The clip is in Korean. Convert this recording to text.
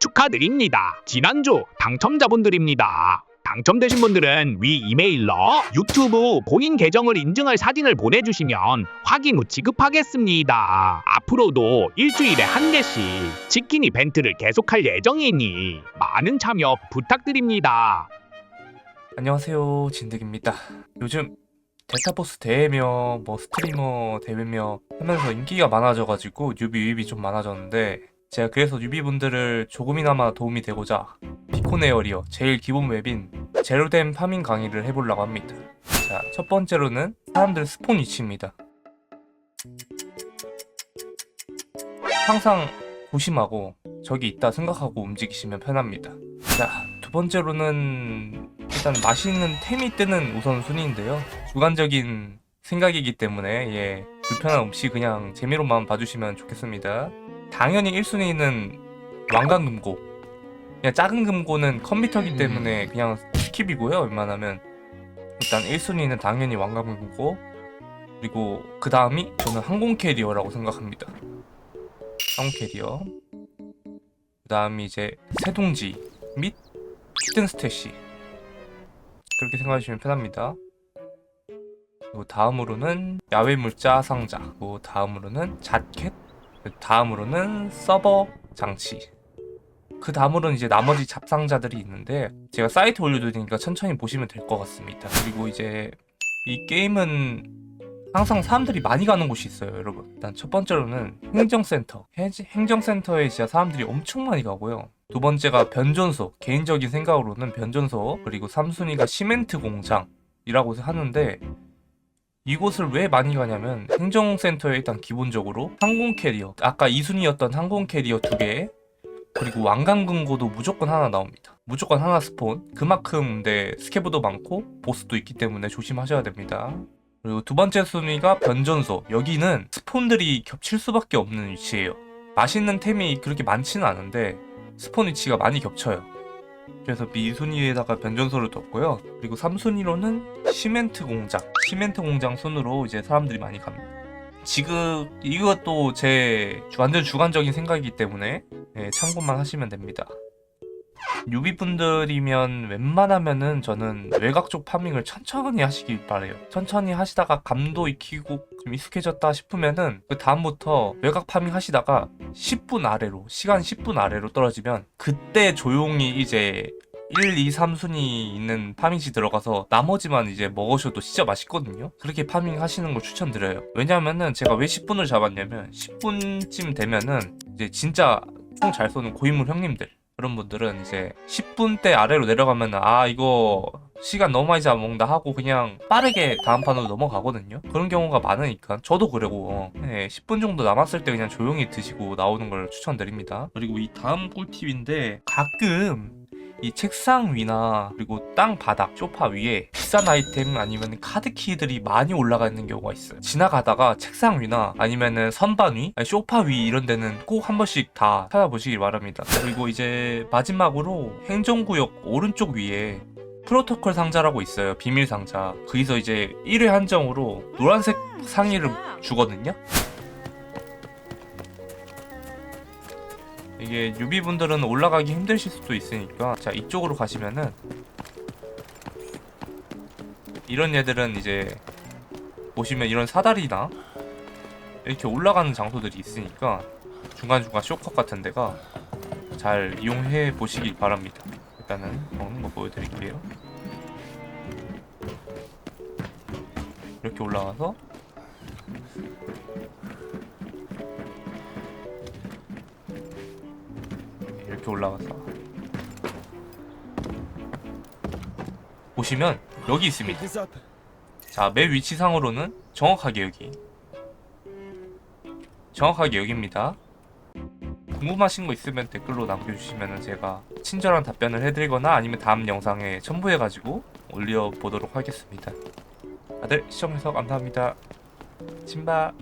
축하드립니다. 지난주 당첨자분들입니다. 당첨되신 분들은 위 이메일로 유튜브 본인 계정을 인증할 사진을 보내주시면 확인 후 지급하겠습니다. 앞으로도 일주일에 한 개씩 치킨 이벤트를 계속할 예정이니 많은 참여 부탁드립니다. 안녕하세요 진득입니다 요즘 델타보스 대회며 뭐 스트리머 대회며 하면서 인기가 많아져가지고 뉴비 유입이 좀 많아졌는데 제가 그래서 뉴비분들을 조금이나마 도움이 되고자 비콘 에어리어 제일 기본 웹인 제로댐 파밍 강의를 해보려고 합니다 자 첫 번째로는 사람들 스폰 위치입니다 항상 조심하고 적이 있다 생각하고 움직이시면 편합니다 자 두 번째로는 일단 맛있는 템이 뜨는 우선순위인데요. 주관적인 생각이기 때문에 예, 불편함 없이 그냥 재미로만 봐주시면 좋겠습니다. 당연히 1순위는 왕관 금고. 그냥 작은 금고는 컴퓨터기 때문에 그냥 스킵이고요. 웬만하면 일단 1순위는 당연히 왕관 금고 그리고 그 다음이 저는 항공 캐리어라고 생각합니다. 항공 캐리어. 그 다음이 이제 세동지 및 히든 스탯이 그렇게 생각하시면 편합니다. 그리고 다음으로는 야외 물자 상자, 그리고 다음으로는 자켓, 그 다음으로는 서버 장치. 그 다음으로는 이제 나머지 잡상자들이 있는데 제가 사이트 올려두니까 천천히 보시면 될 것 같습니다. 그리고 이제 이 게임은 항상 사람들이 많이 가는 곳이 있어요, 여러분. 일단 첫 번째로는 행정센터. 행- 행정센터에 진짜 사람들이 엄청 많이 가고요. 두 번째가 변전소. 개인적인 생각으로는 변전소. 그리고 3순위가 시멘트 공장이라고 하는데 이곳을 왜 많이 가냐면 행정센터에 일단 기본적으로 항공 캐리어. 아까 2순위였던 항공 캐리어 두 개. 그리고 왕관금고도 무조건 하나 나옵니다. 무조건 하나 스폰. 그만큼 네, 스케브도 많고 보스도 있기 때문에 조심하셔야 됩니다. 그리고 두 번째 순위가 변전소. 여기는 스폰들이 겹칠 수밖에 없는 위치예요. 맛있는 템이 그렇게 많지는 않은데 스폰 위치가 많이 겹쳐요. 그래서 미순위에다가 변전소를 뒀고요. 그리고 3순위로는 시멘트 공장. 시멘트 공장 순으로 이제 사람들이 많이 갑니다. 지금 이것도 제 완전 주관적인 생각이기 때문에 예, 참고만 하시면 됩니다. 유비분들이면 웬만하면은 저는 외곽 쪽 파밍을 천천히 하시길 바래요. 천천히 하시다가 감도 익히고 좀 익숙해졌다 싶으면은 그 다음부터 외곽 파밍 하시다가 10분 아래로 시간 10분 아래로 떨어지면 그때 조용히 이제 1, 2, 3순위 있는 파밍지 들어가서 나머지만 이제 먹으셔도 진짜 맛있거든요. 그렇게 파밍 하시는 걸 추천드려요. 왜냐면은 제가 왜 10분을 잡았냐면 10분쯤 되면은 이제 진짜 총 잘 쏘는 고인물 형님들 그런 분들은 이제 10분대 아래로 내려가면 아 이거 시간 너무 많이 잡아먹는다 하고 그냥 빠르게 다음 판으로 넘어가거든요. 그런 경우가 많으니까 저도 그러고 네, 10분 정도 남았을 때 그냥 조용히 드시고 나오는 걸 추천드립니다. 그리고 이 다음 꿀팁인데 가끔 이 책상 위나 그리고 땅 바닥 소파 위에 비싼 아이템 아니면 카드 키들이 많이 올라가 있는 경우가 있어요. 지나가다가 책상 위나 아니면은 선반 위 아니 소파 위 이런 데는 꼭 한 번씩 다 찾아보시길 바랍니다. 그리고 이제 마지막으로 행정구역 오른쪽 위에 프로토콜 상자라고 있어요. 비밀 상자. 거기서 이제 1회 한정으로 노란색 상의를 주거든요 이게 유비분들은 올라가기 힘드실 수도 있으니까. 자 이쪽으로 가시면은 이런 얘들은 이제 보시면 이런 사다리나 이렇게 올라가는 장소들이 있으니까 중간중간 쇼컷 같은 데가 잘 이용해 보시길 바랍니다. 일단은 먹는 거 보여드릴게요. 이렇게 올라가서 이렇게 올라가서 보시면 여기 있습니다. 자, 맵 위치상으로는 정확하게 여기. 정확하게 여기입니다. 궁금하신 거 있으면 댓글로 남겨주시면 제가 친절한 답변을 해드리거나 아니면 다음 영상에 첨부해가지고 올려보도록 하겠습니다. 다들 시청해주셔서 감사합니다. 친바.